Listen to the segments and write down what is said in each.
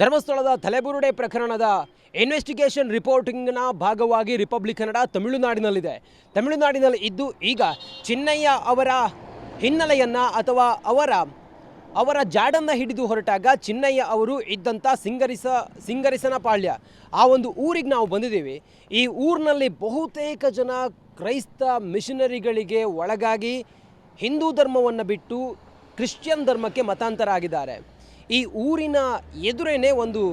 ಧರ್ಮಸ್ಥಳದ ತಲೆಬುರುಡೆ ಪ್ರಕರಣದ ಇನ್ವೆಸ್ಟಿಗೇಷನ್ ರಿಪೋರ್ಟಿಂಗ್ನ ಭಾಗವಾಗಿ ರಿಪಬ್ಲಿಕ್ ಕನ್ನಡ ತಮಿಳುನಾಡಿನಲ್ಲಿದೆ. ತಮಿಳುನಾಡಿನಲ್ಲಿ ಇದ್ದು ಈಗ ಚಿನ್ನಯ್ಯ ಅವರ ಹಿನ್ನೆಲೆಯನ್ನು ಅಥವಾ ಅವರ ಅವರ ಜಾಡನ್ನು ಹಿಡಿದು ಹೊರಟಾಗ ಚಿನ್ನಯ್ಯ ಅವರು ಇದ್ದಂಥ ಸಿಂಗರಿಸ, ಸಿಂಗರಿಸನ ಪಾಳ್ಯ. ಆ ಒಂದು ಊರಿಗೆ ನಾವು ಬಂದಿದ್ದೀವಿ. ಈ ಊರಿನಲ್ಲಿ ಬಹುತೇಕ ಜನ ಕ್ರೈಸ್ತ ಮಿಷನರಿಗಳಿಗೆ ಒಳಗಾಗಿ ಹಿಂದೂ ಧರ್ಮವನ್ನು ಬಿಟ್ಟು ಕ್ರಿಶ್ಚಿಯನ್ ಧರ್ಮಕ್ಕೆ ಮತಾಂತರ ಆಗಿದ್ದಾರೆ ಈ ಊರಿನ ಎದುರೇನೆ ಒಂದು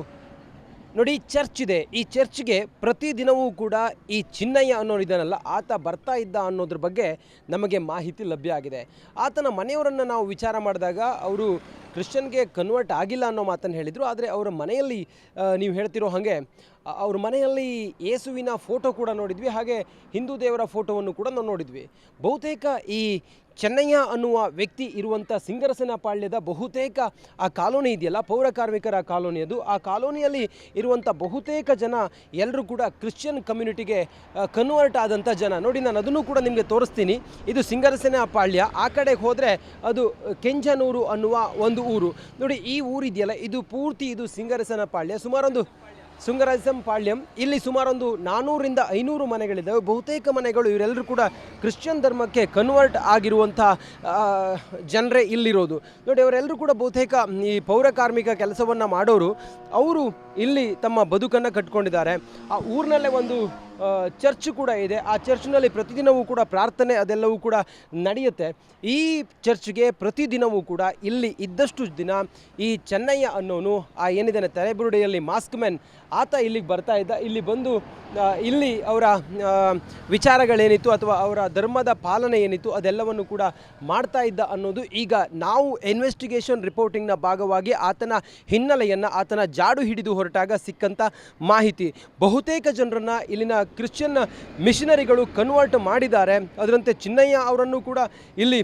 ನೋಡಿ ಚರ್ಚ್ ಇದೆ. ಈ ಚರ್ಚ್ಗೆ ಪ್ರತಿದಿನವೂ ಕೂಡ ಈ ಚಿನ್ನಯ್ಯ ಅನ್ನೋರಿದ್ದಾನಲ್ಲ ಆತ ಬರ್ತಾ ಇದ್ದ ಅನ್ನೋದ್ರ ಬಗ್ಗೆ ನಮಗೆ ಮಾಹಿತಿ ಲಭ್ಯ ಆಗಿದೆ. ಆತನ ಮನೆಯವರನ್ನು ನಾವು ವಿಚಾರ ಮಾಡಿದಾಗ ಅವರು ಕ್ರಿಶ್ಚಿಯನ್ಗೆ ಕನ್ವರ್ಟ್ ಆಗಿಲ್ಲ ಅನ್ನೋ ಮಾತನ್ನು ಹೇಳಿದರು. ಆದರೆ ಅವರ ಮನೆಯಲ್ಲಿ ನೀವು ಹೇಳ್ತಿರೋ ಹಾಗೆ ಅವ್ರ ಮನೆಯಲ್ಲಿ ಯೇಸುವಿನ ಫೋಟೋ ಕೂಡ ನೋಡಿದ್ವಿ. ಹಾಗೆ ಹಿಂದೂ ದೇವರ ಫೋಟೋವನ್ನು ಕೂಡ ನಾವು ನೋಡಿದ್ವಿ. ಬಹುತೇಕ ಈ ಚೆನ್ನಯ್ಯ ಅನ್ನುವ ವ್ಯಕ್ತಿ ಇರುವಂಥ ಸಿಂಗರಸನ ಪಾಳ್ಯದ ಬಹುತೇಕ ಆ ಕಾಲೋನಿ ಇದೆಯಲ್ಲ, ಪೌರ ಕಾರ್ಮಿಕರ ಕಾಲೋನಿ ಅದು. ಆ ಕಾಲೋನಿಯಲ್ಲಿ ಇರುವಂಥ ಬಹುತೇಕ ಜನ ಎಲ್ಲರೂ ಕೂಡ ಕ್ರಿಶ್ಚಿಯನ್ ಕಮ್ಯುನಿಟಿಗೆ ಕನ್ವರ್ಟ್ ಆದಂಥ ಜನ. ನೋಡಿ, ನಾನು ಅದನ್ನು ಕೂಡ ನಿಮಗೆ ತೋರಿಸ್ತೀನಿ. ಇದು ಸಿಂಗರಸನ ಪಾಳ್ಯ. ಆ ಕಡೆಗೆ ಹೋದರೆ ಅದು ಕೆಂಜನೂರು ಅನ್ನುವ ಒಂದು ಊರು. ನೋಡಿ, ಈ ಊರಿದೆಯಲ್ಲ, ಇದು ಪೂರ್ತಿ ಇದು ಸಿಂಗರಸನ ಪಾಳ್ಯ. ಸುಮಾರೊಂದು ಸುಂಗರಾಜಂ ಪಾಳ್ಯಂ. ಇಲ್ಲಿ ಸುಮಾರೊಂದು ನಾನ್ನೂರಿಂದ ಐನೂರು ಮನೆಗಳಿದ್ದಾವೆ. ಬಹುತೇಕ ಮನೆಗಳು ಇವರೆಲ್ಲರೂ ಕೂಡ ಕ್ರಿಶ್ಚಿಯನ್ ಧರ್ಮಕ್ಕೆ ಕನ್ವರ್ಟ್ ಆಗಿರುವಂಥ ಜನರೇ ಇಲ್ಲಿರೋದು. ನೋಡಿ, ಅವರೆಲ್ಲರೂ ಕೂಡ ಬಹುತೇಕ ಈ ಪೌರ ಕಾರ್ಮಿಕ ಕೆಲಸವನ್ನು ಮಾಡೋರು. ಅವರು ಇಲ್ಲಿ ತಮ್ಮ ಬದುಕನ್ನು ಕಟ್ಕೊಂಡಿದ್ದಾರೆ. ಆ ಊರಿನಲ್ಲೇ ಒಂದು ಚರ್ಚ್ ಕೂಡ ಇದೆ. ಆ ಚರ್ಚ್ನಲ್ಲಿ ಪ್ರತಿದಿನವೂ ಕೂಡ ಪ್ರಾರ್ಥನೆ ಅದೆಲ್ಲವೂ ಕೂಡ ನಡೆಯುತ್ತೆ. ಈ ಚರ್ಚ್ಗೆ ಪ್ರತಿದಿನವೂ ಕೂಡ ಇಲ್ಲಿ ಇದ್ದಷ್ಟು ದಿನ ಈ ಚೆನ್ನಯ್ಯ ಅನ್ನೋನು, ಆ ಏನಿದ್ದಾನೆ ತಲೆಬುರುಡೆಯಲ್ಲಿ ಮಾಸ್ಕ್ ಮ್ಯಾನ್ ಆತ ಇಲ್ಲಿಗೆ ಬರ್ತಾ ಇದ್ದ. ಇಲ್ಲಿ ಬಂದು ಇಲ್ಲಿ ಅವರ ವಿಚಾರಗಳೇನಿತ್ತು ಅಥವಾ ಅವರ ಧರ್ಮದ ಪಾಲನೆ ಏನಿತ್ತು ಅದೆಲ್ಲವನ್ನು ಕೂಡ ಮಾಡ್ತಾ ಇದ್ದ ಅನ್ನೋದು ಈಗ ನಾವು ಇನ್ವೆಸ್ಟಿಗೇಷನ್ ರಿಪೋರ್ಟಿಂಗ್ನ ಭಾಗವಾಗಿ ಆತನ ಹಿನ್ನೆಲೆಯನ್ನು, ಆತನ ಜಾಡು ಹಿಡಿದು ಹೊರಟಾಗ ಸಿಕ್ಕಂಥ ಮಾಹಿತಿ. ಬಹುತೇಕ ಜನರನ್ನು ಇಲ್ಲಿನ ಕ್ರಿಶ್ಚಿಯನ್ ಮಿಷನರಿಗಳು ಕನ್ವರ್ಟ್ ಮಾಡಿದ್ದಾರೆ. ಅದರಂತೆ ಚಿನ್ನಯ್ಯ ಅವರನ್ನು ಕೂಡ ಇಲ್ಲಿ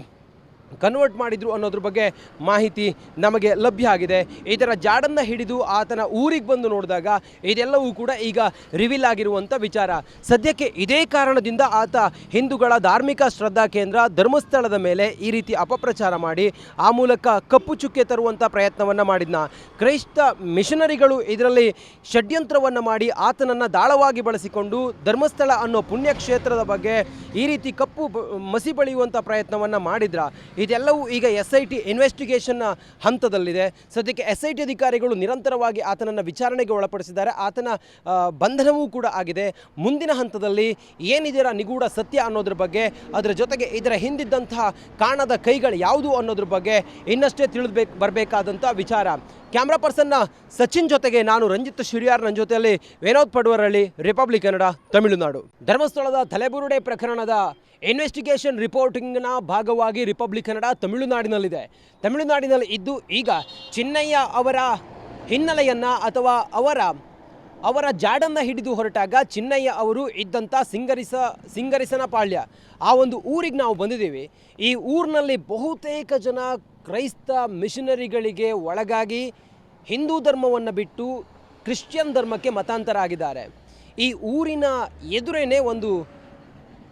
ಕನ್ವರ್ಟ್ ಮಾಡಿದ್ರು ಅನ್ನೋದ್ರ ಬಗ್ಗೆ ಮಾಹಿತಿ ನಮಗೆ ಲಭ್ಯ ಆಗಿದೆ. ಇದರ ಜಾಡನ್ನು ಹಿಡಿದು ಆತನ ಊರಿಗೆ ಬಂದು ನೋಡಿದಾಗ ಇದೆಲ್ಲವೂ ಕೂಡ ಈಗ ರಿವೀಲ್ ಆಗಿರುವಂಥ ವಿಚಾರ. ಸದ್ಯಕ್ಕೆ ಇದೇ ಕಾರಣದಿಂದ ಆತ ಹಿಂದೂಗಳ ಧಾರ್ಮಿಕ ಶ್ರದ್ಧಾ ಕೇಂದ್ರ ಧರ್ಮಸ್ಥಳದ ಮೇಲೆ ಈ ರೀತಿ ಅಪಪ್ರಚಾರ ಮಾಡಿ ಆ ಮೂಲಕ ಕಪ್ಪು ಚುಕ್ಕೆ ತರುವಂಥ ಪ್ರಯತ್ನವನ್ನು ಮಾಡಿದ್ನ. ಕ್ರೈಸ್ತ ಮಿಷನರಿಗಳು ಇದರಲ್ಲಿ ಷಡ್ಯಂತ್ರವನ್ನು ಮಾಡಿ ಆತನನ್ನು ದಾಳವಾಗಿ ಬಳಸಿಕೊಂಡು ಧರ್ಮಸ್ಥಳ ಅನ್ನೋ ಪುಣ್ಯಕ್ಷೇತ್ರದ ಬಗ್ಗೆ ಈ ರೀತಿ ಕಪ್ಪು ಮಸಿ ಬಳಿಯುವಂಥ ಪ್ರಯತ್ನವನ್ನು ಮಾಡಿದ್ರ? ಇದೆಲ್ಲವೂ ಈಗ ಎಸ್ ಐ ಟಿ ಇನ್ವೆಸ್ಟಿಗೇಷನ್ ಹಂತದಲ್ಲಿದೆ. ಸದ್ಯಕ್ಕೆ ಎಸ್ ಐ ಟಿ ಅಧಿಕಾರಿಗಳು ನಿರಂತರವಾಗಿ ಆತನನ್ನು ವಿಚಾರಣೆಗೆ ಒಳಪಡಿಸಿದ್ದಾರೆ. ಆತನ ಬಂಧನವೂ ಕೂಡ ಆಗಿದೆ. ಮುಂದಿನ ಹಂತದಲ್ಲಿ ಏನಿದರ ನಿಗೂಢ ಸತ್ಯ ಅನ್ನೋದ್ರ ಬಗ್ಗೆ, ಅದರ ಜೊತೆಗೆ ಇದರ ಹಿಂದಿದ್ದಂತಹ ಕಾಣದ ಕೈಗಳು ಯಾವುದು ಅನ್ನೋದ್ರ ಬಗ್ಗೆ ಇನ್ನಷ್ಟೇ ತಿಳಿದ್ಬೇಕು ಬರಬೇಕಾದಂಥ ವಿಚಾರ. ಕ್ಯಾಮ್ರಾ ಪರ್ಸನ್ನ ಸಚಿನ್ ಜೊತೆಗೆ ನಾನು ರಂಜಿತ್ ಶಿರಿಯಾರ್ ನನ್ನ ಜೊತೆಯಲ್ಲಿ ವಿನೋದ್ ಪಡುವರಳ್ಳಿ, ರಿಪಬ್ಲಿಕ್ ಕನ್ನಡ, ತಮಿಳುನಾಡು. ಧರ್ಮಸ್ಥಳದ ತಲೆಬುರುಡೆ ಪ್ರಕರಣದ ಇನ್ವೆಸ್ಟಿಗೇಷನ್ ರಿಪೋರ್ಟಿಂಗ್ನ ಭಾಗವಾಗಿ ರಿಪಬ್ಲಿಕ್ ಕನ್ನಡ ತಮಿಳುನಾಡಿನಲ್ಲಿದೆ. ತಮಿಳುನಾಡಿನಲ್ಲಿ ಇದ್ದು ಈಗ ಚಿನ್ನಯ್ಯ ಅವರ ಹಿನ್ನೆಲೆಯನ್ನು ಅಥವಾ ಅವರ ಅವರ ಜಾಡನ್ನು ಹಿಡಿದು ಹೊರಟಾಗ ಚಿನ್ನಯ್ಯ ಅವರು ಇದ್ದಂಥ ಸಿಂಗರಿಸ, ಸಿಂಗರಿಸನ ಪಾಳ್ಯ. ಆ ಒಂದು ಊರಿಗೆ ನಾವು ಬಂದಿದ್ದೀವಿ. ಈ ಊರಿನಲ್ಲಿ ಬಹುತೇಕ ಜನ ಕ್ರೈಸ್ತ ಮಿಷನರಿಗಳಿಗೆ ಒಳಗಾಗಿ ಹಿಂದೂ ಧರ್ಮವನ್ನು ಬಿಟ್ಟು ಕ್ರಿಶ್ಚಿಯನ್ ಧರ್ಮಕ್ಕೆ ಮತಾಂತರ ಆಗಿದ್ದಾರೆ ಈ ಊರಿನ ಎದುರೇನೆ ಒಂದು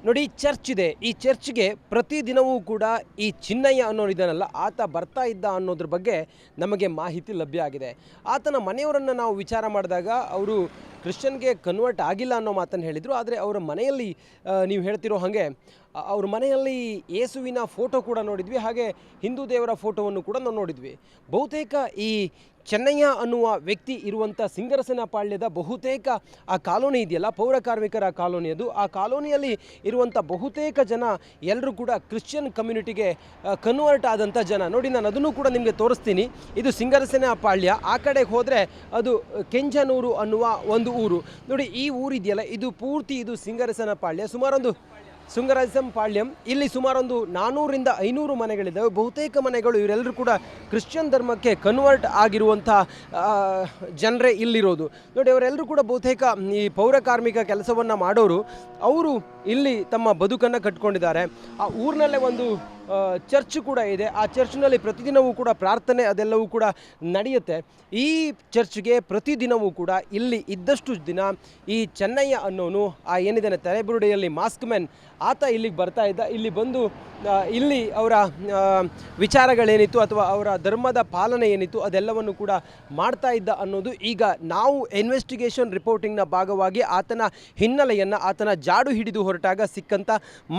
ನೋಡಿ ಚರ್ಚ್ ಇದೆ. ಈ ಚರ್ಚ್ಗೆ ಪ್ರತಿದಿನವೂ ಕೂಡ ಈ ಚಿನ್ನಯ್ಯ ಅನ್ನೋರಿದ್ದಾನಲ್ಲ ಆತ ಬರ್ತಾ ಇದ್ದ ಅನ್ನೋದ್ರ ಬಗ್ಗೆ ನಮಗೆ ಮಾಹಿತಿ ಲಭ್ಯ ಆಗಿದೆ. ಆತನ ಮನೆಯವರನ್ನು ನಾವು ವಿಚಾರ ಮಾಡಿದಾಗ ಅವರು ಕ್ರಿಶ್ಚಿಯನ್ಗೆ ಕನ್ವರ್ಟ್ ಆಗಿಲ್ಲ ಅನ್ನೋ ಮಾತನ್ನು ಹೇಳಿದರು. ಆದರೆ ಅವರ ಮನೆಯಲ್ಲಿ ನೀವು ಹೇಳ್ತಿರೋ ಹಾಗೆ ಅವ್ರ ಮನೆಯಲ್ಲಿ ಯೇಸುವಿನ ಫೋಟೋ ಕೂಡ ನೋಡಿದ್ವಿ, ಹಾಗೆ ಹಿಂದೂ ದೇವರ ಫೋಟೋವನ್ನು ಕೂಡ ನಾವು ನೋಡಿದ್ವಿ. ಬಹುತೇಕ ಈ ಚೆನ್ನಯ್ಯ ಅನ್ನುವ ವ್ಯಕ್ತಿ ಇರುವಂಥ ಸಿಂಗರಸನ ಪಾಳ್ಯದ ಬಹುತೇಕ ಆ ಕಾಲೋನಿ ಇದೆಯಲ್ಲ, ಪೌರ ಕಾರ್ಮಿಕರ ಕಾಲೋನಿ ಅದು. ಆ ಕಾಲೋನಿಯಲ್ಲಿ ಇರುವಂಥ ಬಹುತೇಕ ಜನ ಎಲ್ಲರೂ ಕೂಡ ಕ್ರಿಶ್ಚಿಯನ್ ಕಮ್ಯುನಿಟಿಗೆ ಕನ್ವರ್ಟ್ ಆದಂಥ ಜನ. ನೋಡಿ, ನಾನು ಅದನ್ನು ಕೂಡ ನಿಮಗೆ ತೋರಿಸ್ತೀನಿ. ಇದು ಸಿಂಗರಸನ ಪಾಳ್ಯ. ಆ ಕಡೆಗೆ ಹೋದರೆ ಅದು ಕೆಂಜನೂರು ಅನ್ನುವ ಒಂದು ಊರು. ನೋಡಿ, ಈ ಊರಿದೆಯಲ್ಲ, ಇದು ಪೂರ್ತಿ ಇದು ಸಿಂಗರಸನ ಪಾಳ್ಯ. ಸುಮಾರೊಂದು ಸುಂಗರಾಜಂ ಪಾಳ್ಯಂ. ಇಲ್ಲಿ ಸುಮಾರೊಂದು ನಾನೂರಿಂದ ಐನೂರು ಮನೆಗಳಿದ್ದಾವೆ. ಬಹುತೇಕ ಮನೆಗಳು ಇವರೆಲ್ಲರೂ ಕೂಡ ಕ್ರಿಶ್ಚಿಯನ್ ಧರ್ಮಕ್ಕೆ ಕನ್ವರ್ಟ್ ಆಗಿರುವಂಥ ಜನರೇ ಇಲ್ಲಿರೋದು. ನೋಡಿ, ಅವರೆಲ್ಲರೂ ಕೂಡ ಬಹುತೇಕ ಈ ಪೌರ ಕಾರ್ಮಿಕ ಕೆಲಸವನ್ನು ಮಾಡೋರು. ಅವರು ಇಲ್ಲಿ ತಮ್ಮ ಬದುಕನ್ನು ಕಟ್ಕೊಂಡಿದ್ದಾರೆ. ಆ ಊರಿನಲ್ಲೇ ಒಂದು ಚರ್ಚ್ ಕೂಡ ಇದೆ. ಆ ಚರ್ಚ್ನಲ್ಲಿ ಪ್ರತಿದಿನವೂ ಕೂಡ ಪ್ರಾರ್ಥನೆ ಅದೆಲ್ಲವೂ ಕೂಡ ನಡೆಯುತ್ತೆ. ಈ ಚರ್ಚ್ಗೆ ಪ್ರತಿದಿನವೂ ಕೂಡ ಇಲ್ಲಿ ಇದ್ದಷ್ಟು ದಿನ ಈ ಚೆನ್ನಯ್ಯ ಅನ್ನೋನು, ಆ ಏನಿದ್ದಾನೆ ತಲೆಬುರುಡೆಯಲ್ಲಿ ಮಾಸ್ಕ್ ಮ್ಯಾನ್ ಆತ ಇಲ್ಲಿಗೆ ಬರ್ತಾ ಇದ್ದ. ಇಲ್ಲಿ ಬಂದು ಇಲ್ಲಿ ಅವರ ವಿಚಾರಗಳೇನಿತ್ತು ಅಥವಾ ಅವರ ಧರ್ಮದ ಪಾಲನೆ ಏನಿತ್ತು ಅದೆಲ್ಲವನ್ನು ಕೂಡ ಮಾಡ್ತಾ ಇದ್ದ ಅನ್ನೋದು ಈಗ ನಾವು ಇನ್ವೆಸ್ಟಿಗೇಷನ್ ರಿಪೋರ್ಟಿಂಗ್ನ ಭಾಗವಾಗಿ ಆತನ ಹಿನ್ನೆಲೆಯನ್ನು, ಆತನ ಜಾಡು ಹಿಡಿದು ಹೊರಟಾಗ ಸಿಕ್ಕಂಥ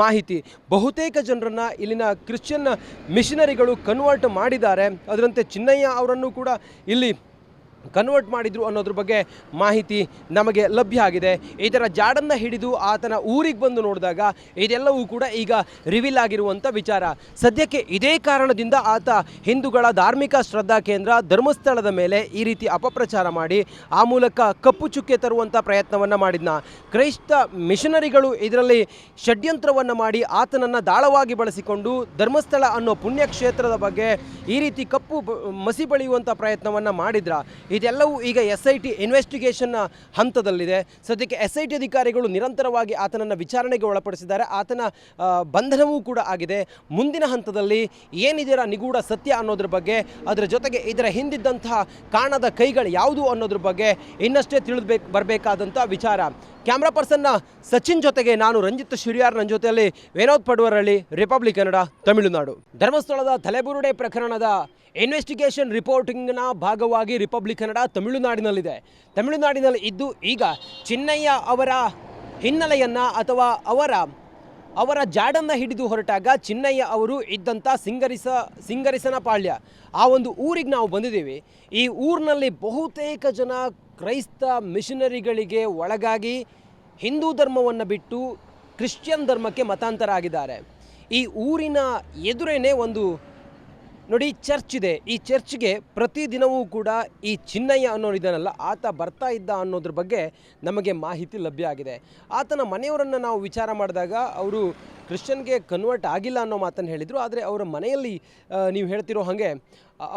ಮಾಹಿತಿ. ಬಹುತೇಕ ಜನರನ್ನು ಇಲ್ಲಿನ ಕ್ರಿಶ್ಚಿಯನ್ ಮಿಷನರಿಗಳು ಕನ್ವರ್ಟ್ ಮಾಡಿದ್ದಾರೆ. ಅದರಂತೆ ಚಿನ್ನಯ್ಯ ಅವರನ್ನು ಕೂಡ ಇಲ್ಲಿ ಕನ್ವರ್ಟ್ ಮಾಡಿದ್ರು ಅನ್ನೋದ್ರ ಬಗ್ಗೆ ಮಾಹಿತಿ ನಮಗೆ ಲಭ್ಯ ಆಗಿದೆ. ಇದರ ಜಾಡನ್ನು ಹಿಡಿದು ಆತನ ಊರಿಗೆ ಬಂದು ನೋಡಿದಾಗ ಇದೆಲ್ಲವೂ ಕೂಡ ಈಗ ರಿವೀಲ್ ಆಗಿರುವಂಥ ವಿಚಾರ. ಸದ್ಯಕ್ಕೆ ಇದೇ ಕಾರಣದಿಂದ ಆತ ಹಿಂದೂಗಳ ಧಾರ್ಮಿಕ ಶ್ರದ್ಧಾ ಕೇಂದ್ರ ಧರ್ಮಸ್ಥಳದ ಮೇಲೆ ಈ ರೀತಿ ಅಪಪ್ರಚಾರ ಮಾಡಿ ಆ ಮೂಲಕ ಕಪ್ಪು ಚುಕ್ಕೆ ತರುವಂಥ ಪ್ರಯತ್ನವನ್ನು ಮಾಡಿದ್ನ. ಕ್ರೈಸ್ತ ಮಿಷನರಿಗಳು ಇದರಲ್ಲಿ ಷಡ್ಯಂತ್ರವನ್ನು ಮಾಡಿ ಆತನನ್ನು ದಾಳವಾಗಿ ಬಳಸಿಕೊಂಡು ಧರ್ಮಸ್ಥಳ ಅನ್ನೋ ಪುಣ್ಯಕ್ಷೇತ್ರದ ಬಗ್ಗೆ ಈ ರೀತಿ ಕಪ್ಪು ಮಸಿ ಬಳಿಯುವಂಥ ಪ್ರಯತ್ನವನ್ನು ಮಾಡಿದ್ರ. ಇದೆಲ್ಲವೂ ಈಗ ಎಸ್ ಐ ಟಿ ಇನ್ವೆಸ್ಟಿಗೇಷನ್ ಹಂತದಲ್ಲಿದೆ. ಸದ್ಯಕ್ಕೆ ಎಸ್ ಐ ಟಿ ಅಧಿಕಾರಿಗಳು ನಿರಂತರವಾಗಿ ಆತನನ್ನು ವಿಚಾರಣೆಗೆ ಒಳಪಡಿಸಿದ್ದಾರೆ. ಆತನ ಬಂಧನವೂ ಕೂಡ ಆಗಿದೆ. ಮುಂದಿನ ಹಂತದಲ್ಲಿ ಏನಿದೆರ ನಿಗೂಢ ಸತ್ಯ ಅನ್ನೋದ್ರ ಬಗ್ಗೆ, ಅದರ ಜೊತೆಗೆ ಇದರ ಹಿಂದಿದ್ದಂತಹ ಕಾಣದ ಕೈಗಳು ಯಾವುದು ಅನ್ನೋದ್ರ ಬಗ್ಗೆ ಇನ್ನಷ್ಟೇ ತಿಳಿದ್ಬೇಕು ಬರಬೇಕಾದಂಥ ವಿಚಾರ. ಕ್ಯಾಮ್ರಾ ಪರ್ಸನ್ನ ಸಚಿನ್ ಜೊತೆಗೆ ನಾನು ರಂಜಿತ್ ಶಿರಿಯಾರ್. ನನ್ನ ಜೊತೆಯಲ್ಲಿ ವಿನೋದ್ ಪಡ್ವರಳ್ಳಿ, ರಿಪಬ್ಲಿಕ್ ಕನ್ನಡ, ತಮಿಳುನಾಡು. ಧರ್ಮಸ್ಥಳದ ತಲೆಬುರುಡೆ ಪ್ರಕರಣದ ಇನ್ವೆಸ್ಟಿಗೇಷನ್ ರಿಪೋರ್ಟಿಂಗ್ನ ಭಾಗವಾಗಿ ರಿಪಬ್ಲಿಕ್ ಕನ್ನಡ ತಮಿಳುನಾಡಿನಲ್ಲಿದೆ. ತಮಿಳುನಾಡಿನಲ್ಲಿ ಇದ್ದು ಈಗ ಚಿನ್ನಯ್ಯ ಅವರ ಹಿನ್ನೆಲೆಯನ್ನು ಅಥವಾ ಅವರ ಅವರ ಜಾಡನ್ನು ಹಿಡಿದು ಹೊರಟಾಗ ಚಿನ್ನಯ್ಯ ಅವರು ಇದ್ದಂಥ ಸಿಂಗರಿಸ ಸಿಂಗರಿಸನ ಪಾಳ್ಯ ಆ ಒಂದು ಊರಿಗೆ ನಾವು ಬಂದಿದ್ದೀವಿ. ಈ ಊರಿನಲ್ಲಿ ಬಹುತೇಕ ಜನ ಕ್ರೈಸ್ತ ಮಿಷನರಿಗಳಿಗೆ ಒಳಗಾಗಿ ಹಿಂದೂ ಧರ್ಮವನ್ನು ಬಿಟ್ಟು ಕ್ರಿಶ್ಚಿಯನ್ ಧರ್ಮಕ್ಕೆ ಮತಾಂತರ ಆಗಿದ್ದಾರೆ ಈ ಊರಿನ ಎದುರೇನೆ ಒಂದು ನೋಡಿ, ಚರ್ಚ್ ಇದೆ. ಈ ಚರ್ಚ್ಗೆ ಪ್ರತಿದಿನವೂ ಕೂಡ ಈ ಚಿನ್ನಯ್ಯ ಅನ್ನೋರಿದ್ದಾನಲ್ಲ ಆತ ಬರ್ತಾ ಇದ್ದ ಅನ್ನೋದ್ರ ಬಗ್ಗೆ ನಮಗೆ ಮಾಹಿತಿ ಲಭ್ಯ ಆಗಿದೆ. ಆತನ ಮನೆಯವರನ್ನು ನಾವು ವಿಚಾರ ಮಾಡಿದಾಗ ಅವರು ಕ್ರಿಶ್ಚಿಯನ್ಗೆ ಕನ್ವರ್ಟ್ ಆಗಿಲ್ಲ ಅನ್ನೋ ಮಾತನ್ನು ಹೇಳಿದರು. ಆದರೆ ಅವರ ಮನೆಯಲ್ಲಿ ನೀವು ಹೇಳ್ತಿರೋ ಹಾಗೆ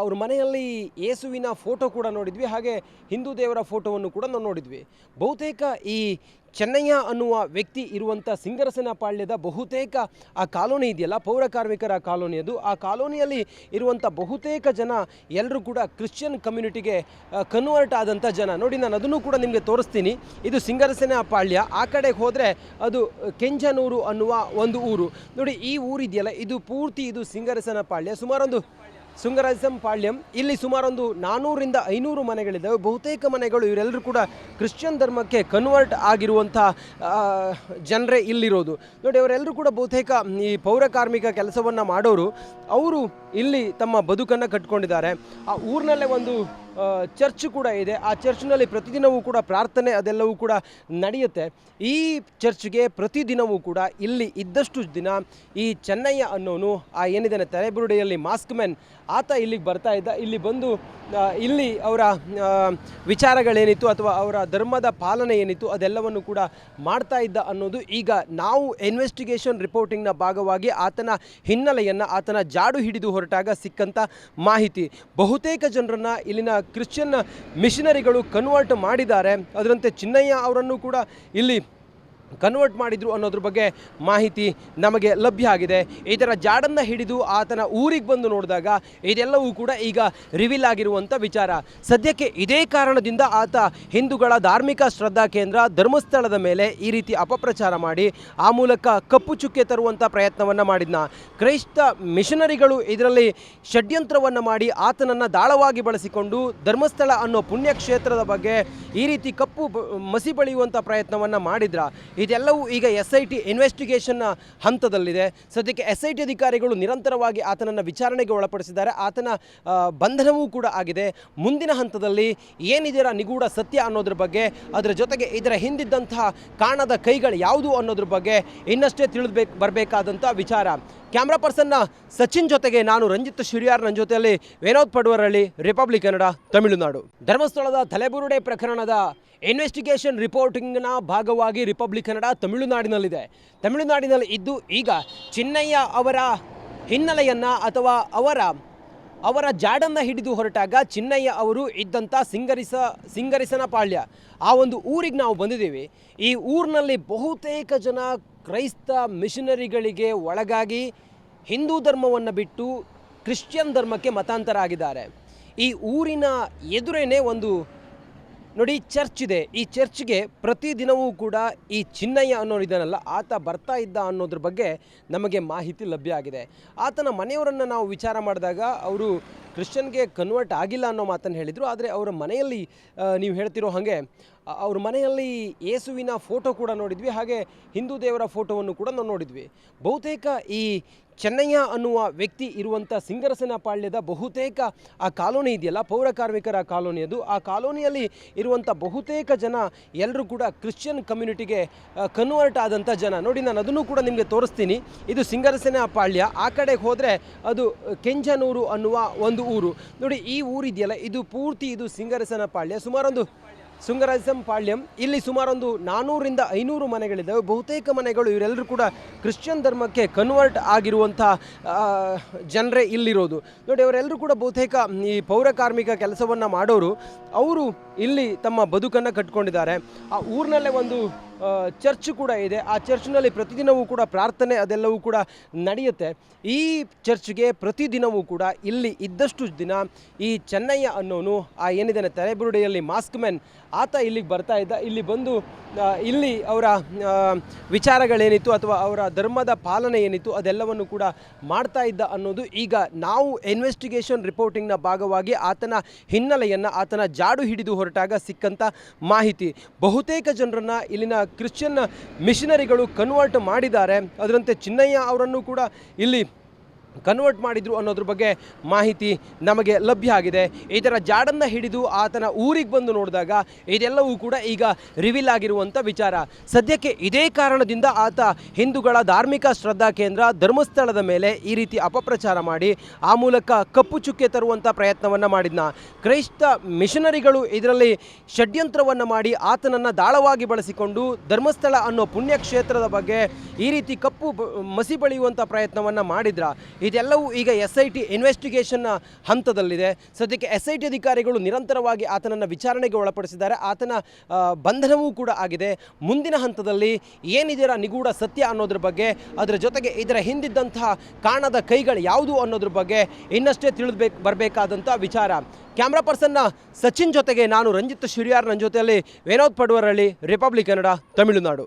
ಅವ್ರ ಮನೆಯಲ್ಲಿ ಯೇಸುವಿನ ಫೋಟೋ ಕೂಡ ನೋಡಿದ್ವಿ, ಹಾಗೆ ಹಿಂದೂ ದೇವರ ಫೋಟೋವನ್ನು ಕೂಡ ನಾವು ನೋಡಿದ್ವಿ. ಬಹುತೇಕ ಈ ಚೆನ್ನಯ್ಯ ಅನ್ನುವ ವ್ಯಕ್ತಿ ಇರುವಂಥ ಸಿಂಗರಸನ ಪಾಳ್ಯದ ಬಹುತೇಕ ಆ ಕಾಲೋನಿ ಇದೆಯಲ್ಲ, ಪೌರ ಕಾರ್ಮಿಕರ ಕಾಲೋನಿ ಅದು. ಆ ಕಾಲೋನಿಯಲ್ಲಿ ಇರುವಂಥ ಬಹುತೇಕ ಜನ ಎಲ್ಲರೂ ಕೂಡ ಕ್ರಿಶ್ಚಿಯನ್ ಕಮ್ಯುನಿಟಿಗೆ ಕನ್ವರ್ಟ್ ಆದಂಥ ಜನ. ನೋಡಿ, ನಾನು ಅದನ್ನು ಕೂಡ ನಿಮಗೆ ತೋರಿಸ್ತೀನಿ. ಇದು ಸಿಂಗರಸನ ಪಾಳ್ಯ. ಆ ಕಡೆಗೆ ಹೋದರೆ ಅದು ಕೆಂಜನೂರು ಅನ್ನುವ ಒಂದು ಊರು. ನೋಡಿ, ಈ ಊರಿದೆಯಲ್ಲ, ಇದು ಪೂರ್ತಿ ಇದು ಸಿಂಗರಸನ ಪಾಳ್ಯ. ಸುಮಾರೊಂದು ಸುಂಗರಾಜಂ ಪಾಳ್ಯಂ. ಇಲ್ಲಿ ಸುಮಾರೊಂದು ನಾನ್ನೂರಿಂದ ಐನೂರು ಮನೆಗಳಿದ್ದಾವೆ. ಬಹುತೇಕ ಮನೆಗಳು ಇವರೆಲ್ಲರೂ ಕೂಡ ಕ್ರಿಶ್ಚಿಯನ್ ಧರ್ಮಕ್ಕೆ ಕನ್ವರ್ಟ್ ಆಗಿರುವಂಥ ಜನರೇ ಇಲ್ಲಿರೋದು. ನೋಡಿ, ಅವರೆಲ್ಲರೂ ಕೂಡ ಬಹುತೇಕ ಈ ಪೌರ ಕಾರ್ಮಿಕ ಕೆಲಸವನ್ನು ಮಾಡೋರು. ಅವರು ಇಲ್ಲಿ ತಮ್ಮ ಬದುಕನ್ನು ಕಟ್ಕೊಂಡಿದ್ದಾರೆ. ಆ ಊರಿನಲ್ಲೇ ಒಂದು ಚರ್ಚ್ ಕೂಡ ಇದೆ. ಆ ಚರ್ಚ್ನಲ್ಲಿ ಪ್ರತಿದಿನವೂ ಕೂಡ ಪ್ರಾರ್ಥನೆ ಅದೆಲ್ಲವೂ ಕೂಡ ನಡೆಯುತ್ತೆ. ಈ ಚರ್ಚ್ಗೆ ಪ್ರತಿದಿನವೂ ಕೂಡ ಇಲ್ಲಿ ಇದ್ದಷ್ಟು ದಿನ ಈ ಚೆನ್ನಯ್ಯ ಅನ್ನೋನು, ಆ ಏನಿದ್ದಾನೆ ತಲೆಬುರುಡೆಯಲ್ಲಿ ಮಾಸ್ಕ್ ಮ್ಯಾನ್ ಆತ ಇಲ್ಲಿಗೆ ಬರ್ತಾ ಇದ್ದ. ಇಲ್ಲಿ ಬಂದು ಇಲ್ಲಿ ಅವರ ವಿಚಾರಗಳೇನಿತ್ತು ಅಥವಾ ಅವರ ಧರ್ಮದ ಪಾಲನೆ ಏನಿತ್ತು ಅದೆಲ್ಲವನ್ನು ಕೂಡ ಮಾಡ್ತಾ ಇದ್ದ ಅನ್ನೋದು ಈಗ ನಾವು ಇನ್ವೆಸ್ಟಿಗೇಷನ್ ರಿಪೋರ್ಟಿಂಗ್ನ ಭಾಗವಾಗಿ ಆತನ ಹಿನ್ನೆಲೆಯನ್ನು, ಆತನ ಜಾಡು ಹಿಡಿದು ಹೊರಟಾಗ ಸಿಕ್ಕಂಥ ಮಾಹಿತಿ. ಬಹುತೇಕ ಜನರನ್ನು ಇಲ್ಲಿನ ಕ್ರಿಶ್ಚಿಯನ್ ಮಿಷನರಿಗಳು ಕನ್ವರ್ಟ್ ಮಾಡಿದ್ದಾರೆ. ಅದರಂತೆ ಚಿನ್ನಯ್ಯ ಅವರನ್ನು ಕೂಡ ಇಲ್ಲಿ ಕನ್ವರ್ಟ್ ಮಾಡಿದ್ರು ಅನ್ನೋದ್ರ ಬಗ್ಗೆ ಮಾಹಿತಿ ನಮಗೆ ಲಭ್ಯ ಆಗಿದೆ. ಇದರ ಜಾಡನ್ನು ಹಿಡಿದು ಆತನ ಊರಿಗೆ ಬಂದು ನೋಡಿದಾಗ ಇದೆಲ್ಲವೂ ಕೂಡ ಈಗ ರಿವೀಲ್ ಆಗಿರುವಂಥ ವಿಚಾರ. ಸದ್ಯಕ್ಕೆ ಇದೇ ಕಾರಣದಿಂದ ಆತ ಹಿಂದೂಗಳ ಧಾರ್ಮಿಕ ಶ್ರದ್ಧಾ ಕೇಂದ್ರ ಧರ್ಮಸ್ಥಳದ ಮೇಲೆ ಈ ರೀತಿ ಅಪಪ್ರಚಾರ ಮಾಡಿ ಆ ಮೂಲಕ ಕಪ್ಪು ಚುಕ್ಕೆ ತರುವಂಥ ಪ್ರಯತ್ನವನ್ನು ಮಾಡಿದ್ನ. ಕ್ರೈಸ್ತ ಮಿಷನರಿಗಳು ಇದರಲ್ಲಿ ಷಡ್ಯಂತ್ರವನ್ನು ಮಾಡಿ ಆತನನ್ನು ದಾಳವಾಗಿ ಬಳಸಿಕೊಂಡು ಧರ್ಮಸ್ಥಳ ಅನ್ನೋ ಪುಣ್ಯಕ್ಷೇತ್ರದ ಬಗ್ಗೆ ಈ ರೀತಿ ಕಪ್ಪು ಮಸಿ ಬಳಿಯುವಂಥ ಪ್ರಯತ್ನವನ್ನು ಮಾಡಿದ್ರ. ಇದೆಲ್ಲವೂ ಈಗ ಎಸ್ ಐ ಟಿ ಇನ್ವೆಸ್ಟಿಗೇಷನ್ ಹಂತದಲ್ಲಿದೆ. ಸದ್ಯಕ್ಕೆ ಎಸ್ ಐ ಟಿ ಅಧಿಕಾರಿಗಳು ನಿರಂತರವಾಗಿ ಆತನನ್ನು ವಿಚಾರಣೆಗೆ ಒಳಪಡಿಸಿದ್ದಾರೆ. ಆತನ ಬಂಧನವೂ ಕೂಡ ಆಗಿದೆ. ಮುಂದಿನ ಹಂತದಲ್ಲಿ ಏನಿದರ ನಿಗೂಢ ಸತ್ಯ ಅನ್ನೋದ್ರ ಬಗ್ಗೆ, ಅದರ ಜೊತೆಗೆ ಇದರ ಹಿಂದಿದ್ದಂತಹ ಕಾಣದ ಕೈಗಳು ಯಾವುದು ಅನ್ನೋದ್ರ ಬಗ್ಗೆ ಇನ್ನಷ್ಟೇ ತಿಳಿದ್ಬೇಕು ಬರಬೇಕಾದಂಥ ವಿಚಾರ. ಕ್ಯಾಮ್ರಾ ಪರ್ಸನ್ನ ಸಚಿನ್ ಜೊತೆಗೆ ನಾನು ರಂಜಿತ್ ಶಿರಿಯಾರ್ ನನ್ನ ಜೊತೆಯಲ್ಲಿ ವಿನೋದ್ ಪಡ್ವರಳ್ಳಿ ರಿಪಬ್ಲಿಕ್ ಕನ್ನಡ ತಮಿಳುನಾಡು ಧರ್ಮಸ್ಥಳದ ತಲೆಬುರುಡೆ ಪ್ರಕರಣದ ಇನ್ವೆಸ್ಟಿಗೇಷನ್ ರಿಪೋರ್ಟಿಂಗ್ನ ಭಾಗವಾಗಿ ರಿಪಬ್ಲಿಕ್ ಕನ್ನಡ ತಮಿಳುನಾಡಿನಲ್ಲಿದೆ ತಮಿಳುನಾಡಿನಲ್ಲಿ ಇದ್ದು ಈಗ ಚಿನ್ನಯ್ಯ ಅವರ ಹಿನ್ನೆಲೆಯನ್ನು ಅಥವಾ ಅವರ ಅವರ ಜಾಡನ್ನು ಹಿಡಿದು ಹೊರಟಾಗ ಚಿನ್ನಯ್ಯ ಅವರು ಇದ್ದಂಥ ಸಿಂಗರಿಸ, ಸಿಂಗರಿಸನ ಪಾಳ್ಯ. ಆ ಒಂದು ಊರಿಗೆ ನಾವು ಬಂದಿದ್ದೀವಿ. ಈ ಊರಿನಲ್ಲಿ ಬಹುತೇಕ ಜನ ಕ್ರೈಸ್ತ ಮಿಷನರಿಗಳಿಗೆ ಒಳಗಾಗಿ ಹಿಂದೂ ಧರ್ಮವನ್ನು ಬಿಟ್ಟು ಕ್ರಿಶ್ಚಿಯನ್ ಧರ್ಮಕ್ಕೆ ಮತಾಂತರ ಆಗಿದ್ದಾರೆ ಈ ಊರಿನ ಎದುರೇನೆ ಒಂದು ನೋಡಿ ಚರ್ಚ್ ಇದೆ. ಈ ಚರ್ಚ್ಗೆ ಪ್ರತಿದಿನವೂ ಕೂಡ ಈ ಚಿನ್ನಯ್ಯ ಅನ್ನೋರಿದ್ದಾನಲ್ಲ ಆತ ಬರ್ತಾ ಇದ್ದ ಅನ್ನೋದ್ರ ಬಗ್ಗೆ ನಮಗೆ ಮಾಹಿತಿ ಲಭ್ಯ ಆಗಿದೆ. ಆತನ ಮನೆಯವರನ್ನು ನಾವು ವಿಚಾರ ಮಾಡಿದಾಗ ಅವರು ಕ್ರಿಶ್ಚಿಯನ್ಗೆ ಕನ್ವರ್ಟ್ ಆಗಿಲ್ಲ ಅನ್ನೋ ಮಾತನ್ನು ಹೇಳಿದರು. ಆದರೆ ಅವರ ಮನೆಯಲ್ಲಿ ನೀವು ಹೇಳ್ತಿರೋ ಹಾಗೆ ಅವ್ರ ಮನೆಯಲ್ಲಿ ಯೇಸುವಿನ ಫೋಟೋ ಕೂಡ ನೋಡಿದ್ವಿ. ಹಾಗೆ ಹಿಂದೂ ದೇವರ ಫೋಟೋವನ್ನು ಕೂಡ ನಾವು ನೋಡಿದ್ವಿ. ಬಹುತೇಕ ಈ ಚೆನ್ನಯ್ಯ ಅನ್ನುವ ವ್ಯಕ್ತಿ ಇರುವಂಥ ಸಿಂಗರಸನ ಪಾಳ್ಯದ ಬಹುತೇಕ ಆ ಕಾಲೋನಿ ಇದೆಯಲ್ಲ, ಪೌರ ಕಾರ್ಮಿಕರ ಕಾಲೋನಿ ಅದು. ಆ ಕಾಲೋನಿಯಲ್ಲಿ ಇರುವಂಥ ಬಹುತೇಕ ಜನ ಎಲ್ಲರೂ ಕೂಡ ಕ್ರಿಶ್ಚಿಯನ್ ಕಮ್ಯುನಿಟಿಗೆ ಕನ್ವರ್ಟ್ ಆದಂಥ ಜನ. ನೋಡಿ, ನಾನು ಅದನ್ನು ಕೂಡ ನಿಮಗೆ ತೋರಿಸ್ತೀನಿ. ಇದು ಸಿಂಗರಸನ ಪಾಳ್ಯ. ಆ ಕಡೆಗೆ ಹೋದರೆ ಅದು ಕೆಂಜನೂರು ಅನ್ನುವ ಒಂದು ಊರು. ನೋಡಿ, ಈ ಊರಿದೆಯಲ್ಲ, ಇದು ಪೂರ್ತಿ ಇದು ಸಿಂಗರಸನ ಪಾಳ್ಯ. ಸುಮಾರೊಂದು ಸುಂಗರಾಜಂ ಪಾಳ್ಯಂ. ಇಲ್ಲಿ ಸುಮಾರೊಂದು ನಾನ್ನೂರಿಂದ ಐನೂರು ಮನೆಗಳಿದ್ದಾವೆ. ಬಹುತೇಕ ಮನೆಗಳು ಇವರೆಲ್ಲರೂ ಕೂಡ ಕ್ರಿಶ್ಚಿಯನ್ ಧರ್ಮಕ್ಕೆ ಕನ್ವರ್ಟ್ ಆಗಿರುವಂಥ ಜನರೇ ಇಲ್ಲಿರೋದು. ನೋಡಿ, ಅವರೆಲ್ಲರೂ ಕೂಡ ಬಹುತೇಕ ಈ ಪೌರಕಾರ್ಮಿಕ ಕೆಲಸವನ್ನು ಮಾಡೋರು. ಅವರು ಇಲ್ಲಿ ತಮ್ಮ ಬದುಕನ್ನು ಕಟ್ಕೊಂಡಿದ್ದಾರೆ. ಆ ಊರಿನಲ್ಲೇ ಒಂದು ಚರ್ಚ್ ಕೂಡ ಇದೆ. ಆ ಚರ್ಚ್ನಲ್ಲಿ ಪ್ರತಿದಿನವೂ ಕೂಡ ಪ್ರಾರ್ಥನೆ ಅದೆಲ್ಲವೂ ಕೂಡ ನಡೆಯುತ್ತೆ. ಈ ಚರ್ಚ್ಗೆ ಪ್ರತಿದಿನವೂ ಕೂಡ ಇಲ್ಲಿ ಇದ್ದಷ್ಟು ದಿನ ಈ ಚೆನ್ನಯ್ಯ ಅನ್ನೋನು, ಆ ಏನಿದ್ದಾನೆ ತಲೆಬುರುಡೆಯಲ್ಲಿ ಮಾಸ್ಕ್ ಮ್ಯಾನ್ ಆತ ಇಲ್ಲಿಗೆ ಬರ್ತಾ ಇದ್ದ. ಇಲ್ಲಿ ಬಂದು ಇಲ್ಲಿ ಅವರ ವಿಚಾರಗಳೇನಿತ್ತು ಅಥವಾ ಅವರ ಧರ್ಮದ ಪಾಲನೆ ಏನಿತ್ತು ಅದೆಲ್ಲವನ್ನು ಕೂಡ ಮಾಡ್ತಾ ಇದ್ದ ಅನ್ನೋದು ಈಗ ನಾವು ಇನ್ವೆಸ್ಟಿಗೇಷನ್ ರಿಪೋರ್ಟಿಂಗ್ನ ಭಾಗವಾಗಿ ಆತನ ಹಿನ್ನೆಲೆಯನ್ನು, ಆತನ ಜಾಡು ಹಿಡಿದು ಹೊರಟಾಗ ಸಿಕ್ಕಂಥ ಮಾಹಿತಿ. ಬಹುತೇಕ ಜನರನ್ನು ಇಲ್ಲಿನ ಕ್ರಿಶ್ಚಿಯನ್ ಮಿಷನರಿಗಳು ಕನ್ವರ್ಟ್ ಮಾಡಿದ್ದಾರೆ. ಅದರಂತೆ ಚಿನ್ನಯ್ಯ ಅವರನ್ನು ಕೂಡ ಇಲ್ಲಿ ಕನ್ವರ್ಟ್ ಮಾಡಿದ್ರು ಅನ್ನೋದ್ರ ಬಗ್ಗೆ ಮಾಹಿತಿ ನಮಗೆ ಲಭ್ಯ ಆಗಿದೆ. ಇದರ ಜಾಡನ್ನು ಹಿಡಿದು ಆತನ ಊರಿಗೆ ಬಂದು ನೋಡಿದಾಗ ಇದೆಲ್ಲವೂ ಕೂಡ ಈಗ ರಿವೀಲ್ ಆಗಿರುವಂಥ ವಿಚಾರ. ಸದ್ಯಕ್ಕೆ ಇದೇ ಕಾರಣದಿಂದ ಆತ ಹಿಂದೂಗಳ ಧಾರ್ಮಿಕ ಶ್ರದ್ಧಾ ಕೇಂದ್ರ ಧರ್ಮಸ್ಥಳದ ಮೇಲೆ ಈ ರೀತಿ ಅಪಪ್ರಚಾರ ಮಾಡಿ ಆ ಮೂಲಕ ಕಪ್ಪು ಚುಕ್ಕೆ ತರುವಂಥ ಪ್ರಯತ್ನವನ್ನು ಮಾಡಿದ್ನ. ಕ್ರೈಸ್ತ ಮಿಷನರಿಗಳು ಇದರಲ್ಲಿ ಷಡ್ಯಂತ್ರವನ್ನು ಮಾಡಿ ಆತನನ್ನು ದಾಳವಾಗಿ ಬಳಸಿಕೊಂಡು ಧರ್ಮಸ್ಥಳ ಅನ್ನೋ ಪುಣ್ಯಕ್ಷೇತ್ರದ ಬಗ್ಗೆ ಈ ರೀತಿ ಕಪ್ಪು ಮಸಿ ಬಳಿಯುವಂಥ ಪ್ರಯತ್ನವನ್ನು ಮಾಡಿದ್ರ. ಇದೆಲ್ಲವೂ ಈಗ ಎಸ್ ಐ ಟಿ ಇನ್ವೆಸ್ಟಿಗೇಷನ್ನ ಹಂತದಲ್ಲಿದೆ. ಸದ್ಯಕ್ಕೆ ಎಸ್ ಐ ಟಿ ಅಧಿಕಾರಿಗಳು ನಿರಂತರವಾಗಿ ಆತನನ್ನು ವಿಚಾರಣೆಗೆ ಒಳಪಡಿಸಿದ್ದಾರೆ. ಆತನ ಬಂಧನವೂ ಕೂಡ ಆಗಿದೆ. ಮುಂದಿನ ಹಂತದಲ್ಲಿ ಏನಿದೆರ ನಿಗೂಢ ಸತ್ಯ ಅನ್ನೋದ್ರ ಬಗ್ಗೆ, ಅದರ ಜೊತೆಗೆ ಇದರ ಹಿಂದಿದ್ದಂತಹ ಕಾಣದ ಕೈಗಳು ಯಾವುದು ಅನ್ನೋದ್ರ ಬಗ್ಗೆ ಇನ್ನಷ್ಟೇ ತಿಳಿದ್ಬೇಕು ಬರಬೇಕಾದಂಥ ವಿಚಾರ. ಕ್ಯಾಮ್ರಾ ಪರ್ಸನ್ನ ಸಚಿನ್ ಜೊತೆಗೆ ನಾನು ರಂಜಿತ್ ಶಿರಿಯಾರ್ ನನ್ನ ಜೊತೆಯಲ್ಲಿ ವಿನೋದ್ ಪಡುವರಳ್ಳಿ, ರಿಪಬ್ಲಿಕ್ ಕನ್ನಡ, ತಮಿಳುನಾಡು.